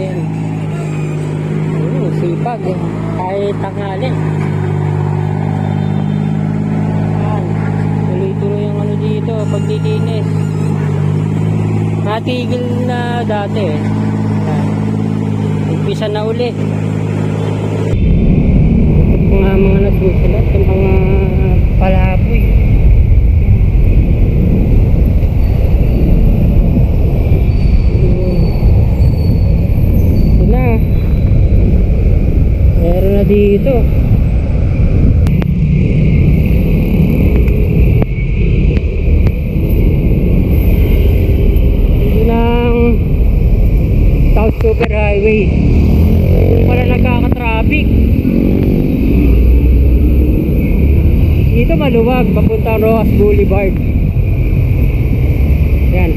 natin. Ayun, sipag eh. Kahit tanghali. Yan. Tuloy-tuloy yung ano dito, pagdikinis. Natigil na dati eh. Umpisa na uli. Mga mga nasusulat, yung mga palaboy. Ito Dito. Ito ng South Super Highway. Yung pala nagkaka-traffic. Dito maluwag, papunta Rojas Boulevard. Yan.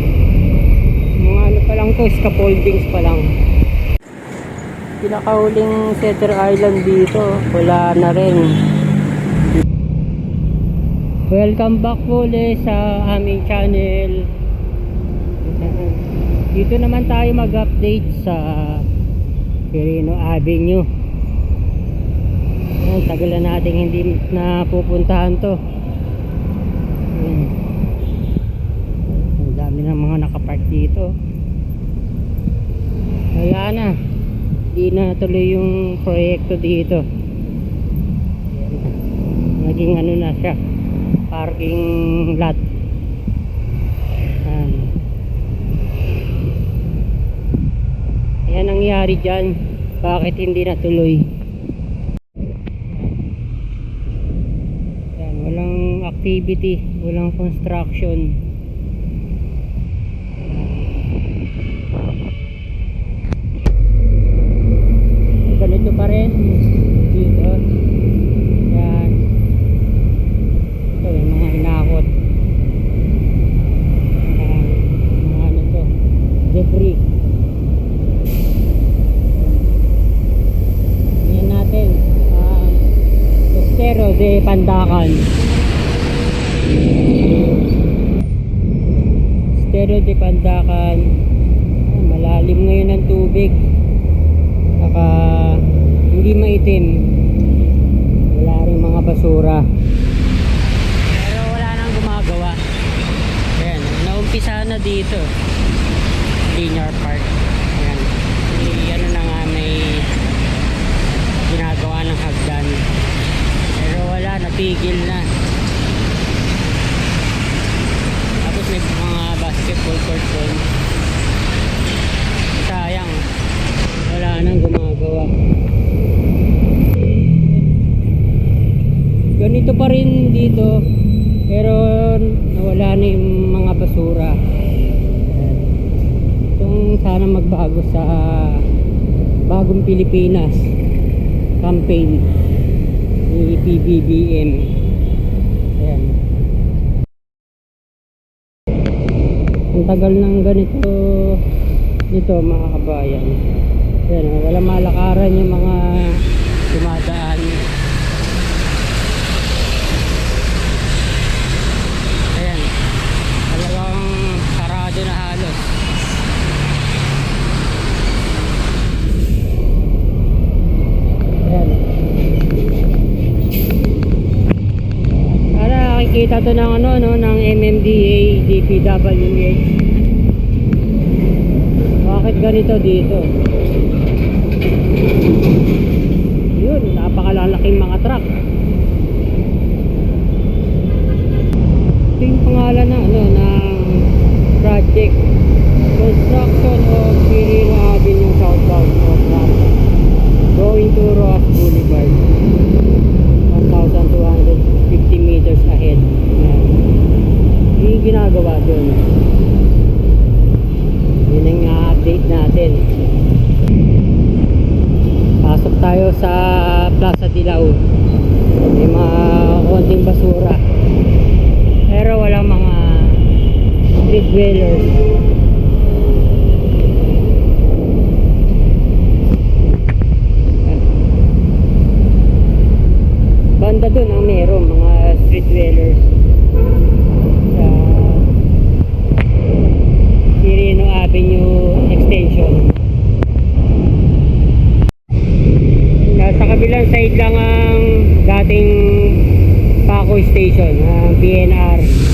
Mga ano pa lang to, scaffoldings pa lang. Pinakahuling Cedar Island dito, wala na rin. Welcome back po ulit sa aming channel. Dito naman tayo mag-update sa Quirino Avenue. Ayan, tagal na natin hindi napupuntahan to. Ayan. Ang dami ng mga nakapark dito. Wala na. Hindi na tuloy yung proyekto dito. Ayan. Naging ano na siya. Parking lot. Ayan. Ayan ang nangyari dyan. Bakit hindi natuloy? Yan, walang activity, walang construction. Ganito pa rin dito. Yan. Ito yung mga hinakot. Yan, mga ano to, debris. Yan natin. Ah, Pandacan. Estero de Pandacan. Ah, malalim ngayon ang tubig. Saka hindi maitim. Wala rin mga basura. Pero wala nang gumagawa. Ayan, naumpisa na dito. Linear Park. Ayan. May ano na nga may ginagawa ng hagdan. Pero wala, natigil na. Tapos may mga basketball court doon. Sayang. Wala nang gumagawa. Ganito pa rin dito. Pero nawala na yung mga basura. Itong sana magbago sa bagong Pilipinas campaign PBBM. Ayan. Ang tagal ng ganito dito mga kabayan. Ayan, wala malakaran yung mga dumadaan. Ayan. Talagang sarado na halos. Ayan. Para nakikita to ng ano no ng MMDA DPWH. Bakit ganito dito? Yun, napakalalaking mga truck. Ito yung pangalan na ano ng project Construction of Quirino Avenue Southbound of Rapa going to Roas ang meron, mga street dwellers. Sa Quirino Avenue Extension. Nasa kabilang side lang ang dating Paco Station, ang BNR.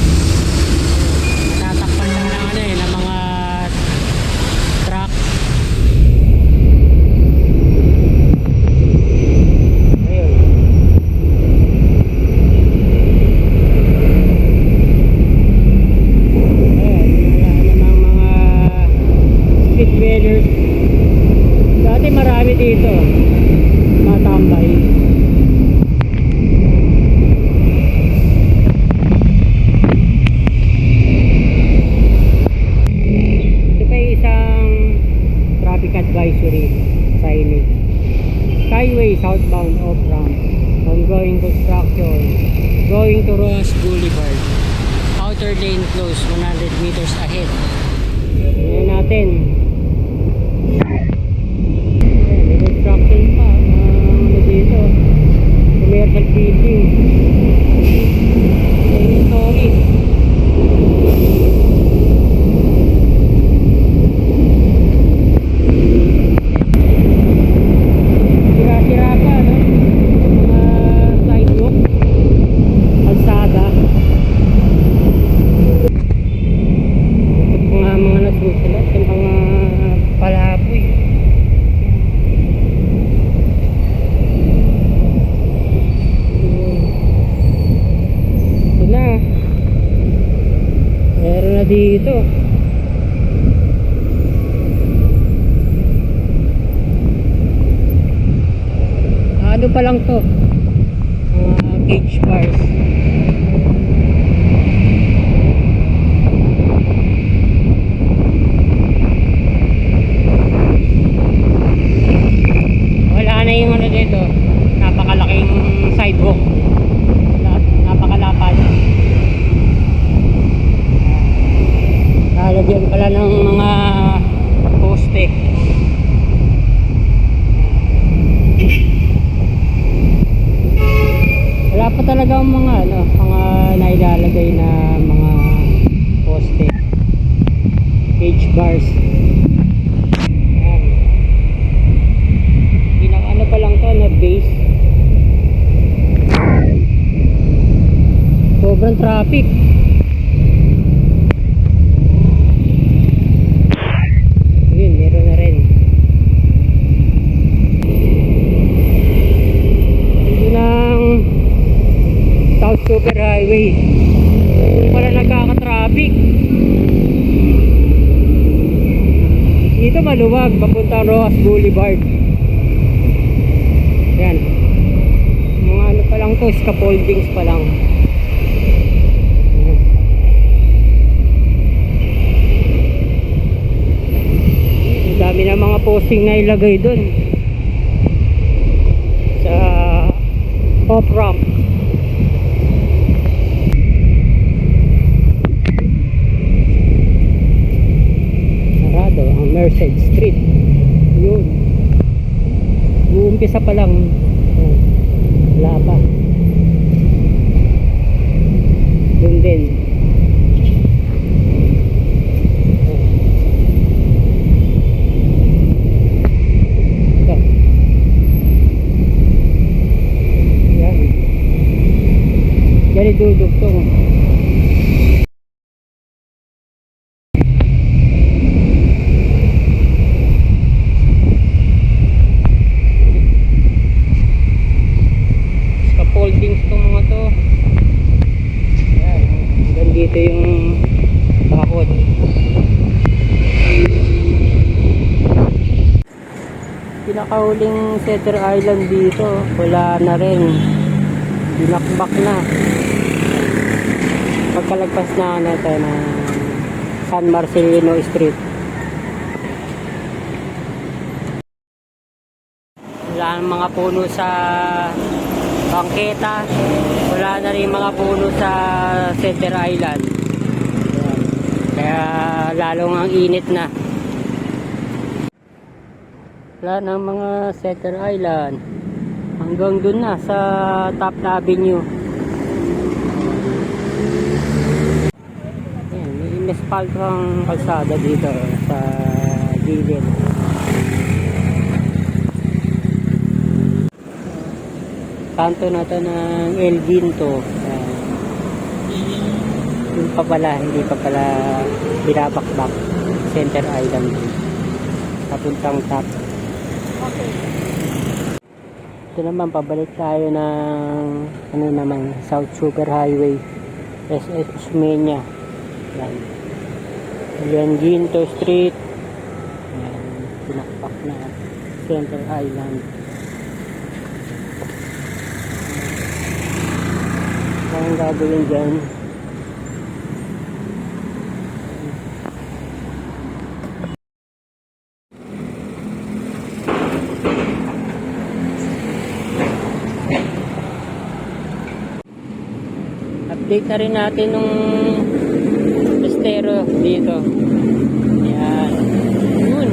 Dwellers. Dati marami dito. Matambay. Ito pa isang traffic advisory signage. Skyway southbound off ramp. Ongoing construction. Going to Rojas Boulevard. Outer lane closed 100 meters ahead. Tingnan natin. Ayan, may construction pa. Ah, ano dito? Commercial building. Ayan, sorry. Sira-sira pa, no? Mga sidewalk. Kalsada. Ito mga mga nasusulat. Yung mga palaboy. Ito na. Meron na dito. Ano pa lang to? Mga cage bars. Wala na yung ano dito. Napakalaking sidewalk. Wala- Napakalapad. Lalagyan pala ng mga poste. Wala pa talaga ang mga ano, mga nailalagay na mga poste. Cage bars. Ayan. Pinaka ano pa lang to, na base. Sobrang traffic. Yun, meron na rin. Ito ng South Super Highway. Hindi pala nagkaka-traffic. Dito maluwag, papunta Rojas Boulevard. Yan. Mga ano pa lang to, scaffoldings pa lang. Yan. Ang dami na mga posting na ilagay dun. Sa off-ramp. Sarado ang Merced Street. Yun. Uumpisa pa lang. Wala pa. Yun din. Ito. Yan. Yan idudugtong. Scaffoldings tong mga to. Yan. Hanggang dito yung bakod. Pinakahuling Setter Island dito, wala na rin. Binakbak na. Pagkalagpas na natin na San Marcelino Street. Wala mga puno sa bangketa. Wala na rin mga puno sa Center Island. Kaya lalong ang init na. Wala na mga Center Island. Hanggang dun na sa Top Avenue. Inaspalto ang kalsada dito sa gilid. kanto na to ng El Vinto. Ayan. Yun pa pala, hindi pa pala binabakbak. Center Island. Papuntang top. Okay. Ito naman, pabalik tayo ng ano naman, South Super Highway. SS Osmeña. Yan. Yan, Ginto Street. Yan, pinakpak na Center Island. Ang gagawin dyan, update na rin natin nung estero dito. Yan. Yun.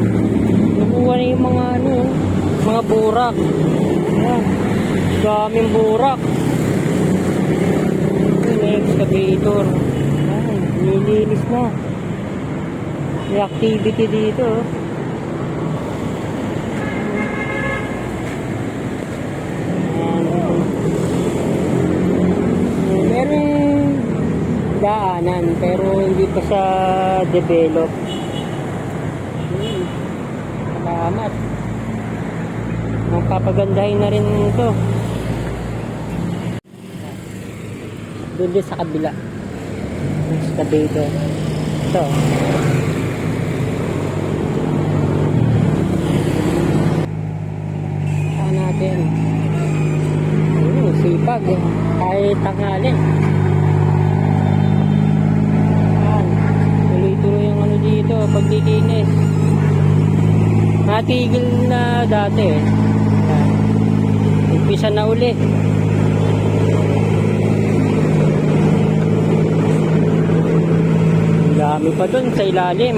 Nakuha na yung mga ano, mga burak. Yan. Daming burak. Yun, excavator. Yan. Nilinis na. May activity dito. oh. Yan. Meron daanan pero hindi pa siya develop. Hmm. Salamat. Magpapagandahin na rin ito. Doon din sa kabila. Sa tabi ito. Ito. Saan natin? Oo, sipag eh. Kahit tanghali. Yan. Tuloy-tuloy yung ano dito, paglilinis. Natigil na dati eh. Umpisa na uli. Dami pa dun sa ilalim.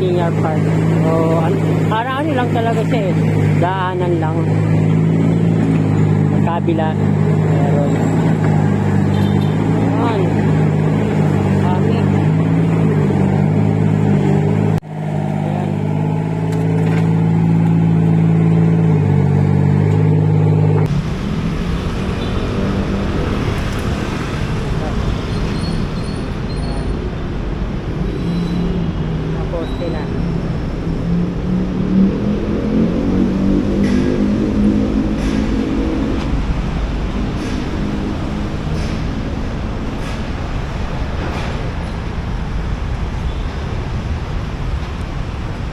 Linear park. O, an parang ano lang talaga siya eh. Daanan lang. Magkabila. Meron. Yan. Kami. Ayan. Tapos na.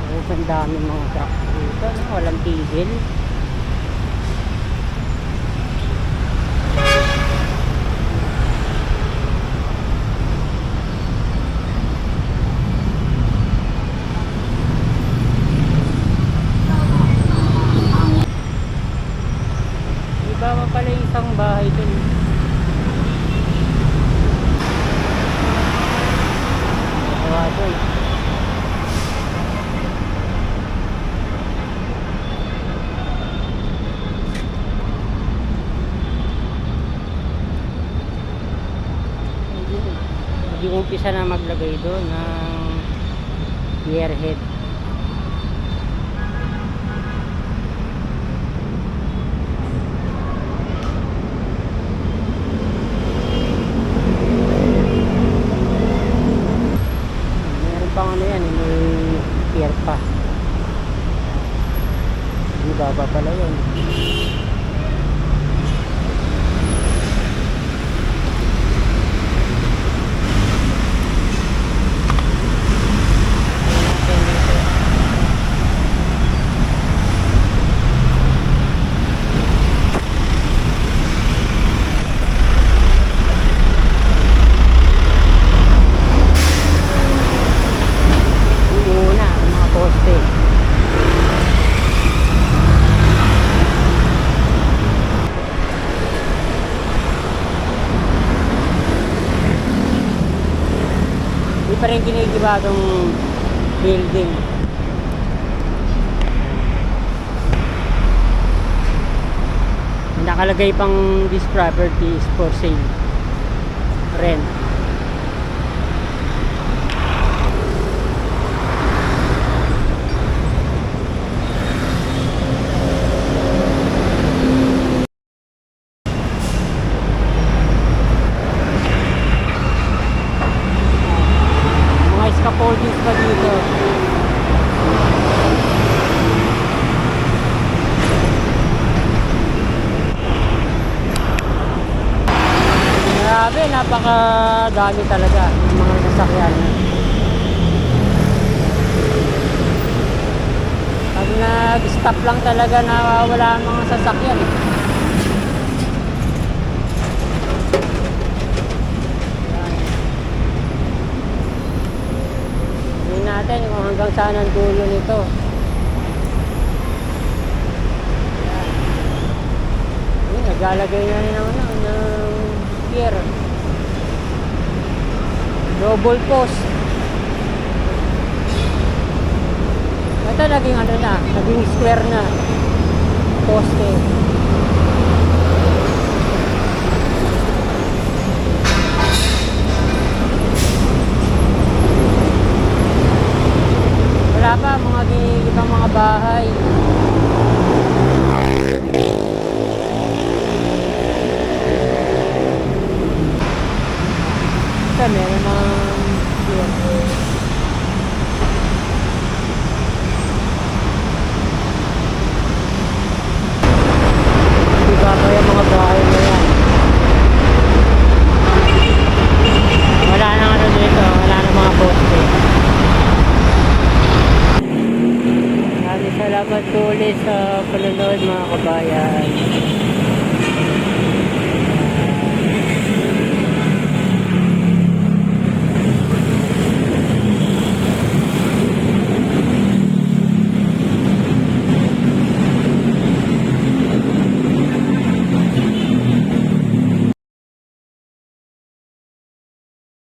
Oh, ang dami mga truck dito. No? Walang tigil. Iba pa pala yung isang bahay dun. Gawa dun. Nag-uumpisa na maglagay doon ng gearhead. Meron pang ano yan, may gear pa. Hindi baba pala yun. Ayan natin dito. Uuna ang mga poste. Kinikiba itong building. Nakalagay pang this property is for sale. Rent. Napakadami talaga ng mga sasakyan. Pag nag-stop lang talaga nawawala ang mga sasakyan. Yan. Tingnan natin kung hanggang saan ang dulo nito. Yan. Ayun, naglalagay na rin ng, ano, ng gear. Double post. Ito naging ano na, naging square na. Poste.